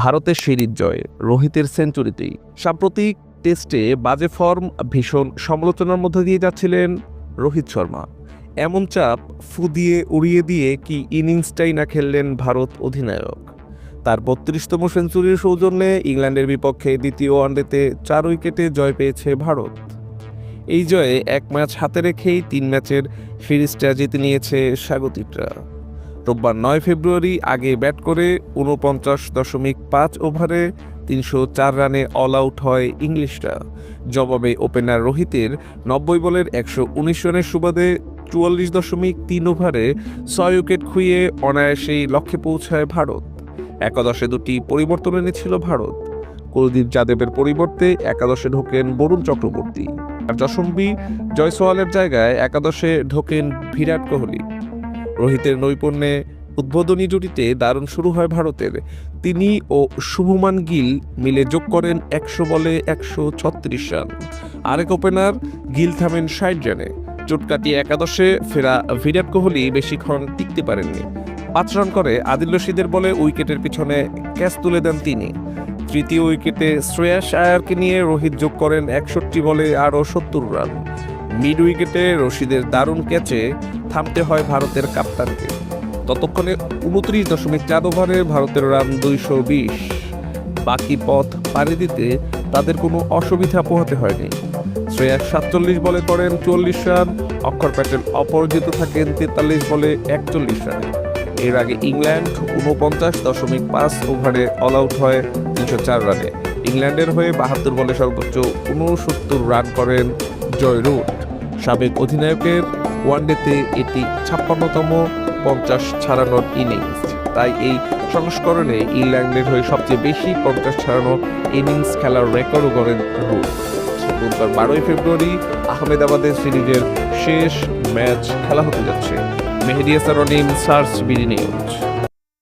ভারতের সিরিজ জয়, রোহিতের সেঞ্চুরিতেই। সাম্প্রতিক টেস্টে বাজে ফর্ম, ভীষণ সমালোচনার মধ্যে দিয়ে যাচ্ছিলেন রোহিত শর্মা। এমন চাপ ফু দিয়ে উড়িয়ে দিয়ে কি ইনিংসটাই না খেললেন ভারত অধিনায়ক। তার বত্রিশতম সেঞ্চুরির সৌজন্যে ইংল্যান্ডের বিপক্ষে দ্বিতীয় ওয়ানডেতে চার উইকেটে জয় পেয়েছে ভারত। এই জয়ে এক ম্যাচ হাতে রেখেই তিন ম্যাচের সিরিজটা জিতে নিয়েছে স্বাগতিকরা। রোববার নয় ফেব্রুয়ারি আগে ব্যাট করে উনপঞ্চাশ দশমিক পাঁচ ওভারে তিনশো চার রানে অল আউট হয় ইংলিশরা। জবাবে ওপেনার রোহিতের নব্বই বলের একশো উনিশ রানের সুবাদে চুয়াল্লিশ দশমিক তিন ওভারে ছয় উইকেট খুইয়ে অনায়াসেই লক্ষ্যে পৌঁছায় ভারত। একাদশে দুটি পরিবর্তন এনেছিল ভারত। কুলদীপ যাদবের পরিবর্তে একাদশে ঢোকেন বরুণ চক্রবর্তী। আর যশম্বী জয়সওয়ালের জায়গায় একাদশে ঢোকেন বিরাট কোহলি। রোহিতের নৈপুণ্যে উদ্বোধনী জুটিতে দারুণ শুরু হয় ভারতের। তিনি ও শুভমান গিল মিলে যোগ করেন একশো বলে একশো ছত্রিশ রান। আরেক ওপেনার গিল থামেন ষাট রানে। চোট একাদশে ফেরা বিরাট কোহলি বেশিক্ষণ টিকতে পারেননি। পাঁচ রান করে আদিল রশিদের বলে উইকেটের পিছনে ক্যাচ তুলে দেন তিনি। তৃতীয় উইকেটে শ্রেয়াস আয়ারকে নিয়ে রোহিত যোগ করেন একষট্টি বলে আরও সত্তর রান। মিড উইকেটে রশিদের দারুণ ক্যাচে থামতে হয় ভারতের কাপ্তানকে। ততক্ষণে উনত্রিশ দশমিক চার ওভারে ভারতের রান দুইশো বিশ। বাকি পথ পাড়ি দিতে তাদের কোনো অসুবিধা পোহাতে হয়নি। শ্রেয়াস সাতচল্লিশ বলে করেন চল্লিশ রান, অক্ষর প্যাটেল অপরাজিত থাকেন তেতাল্লিশ বলে একচল্লিশ রানে। এর আগে ইংল্যান্ড উনপঞ্চাশ দশমিক পাঁচ ওভারে অল আউট হয় তিনশো চার রানে। ইংল্যান্ডের হয়ে বাহাত্তর বলে সর্বোচ্চ উনসত্তর রান করেন জয় রুট সাবেক অধিনায়কের ওয়ানডেতে এটি ছাপ্পান্নতম পঞ্চাশ ছাড়ানোর ইনিংস। তাই এই সংস্করণে ইংল্যান্ডের হয়ে সবচেয়ে বেশি পঞ্চাশ ছাড়ানো ইনিংস খেলার রেকর্ডও করেন রুট বুধবার বারোই ফেব্রুয়ারি আহমেদাবাদের সিরিজের শেষ ম্যাচ খেলা হতে যাচ্ছে। Mehedi Hasan search BD news.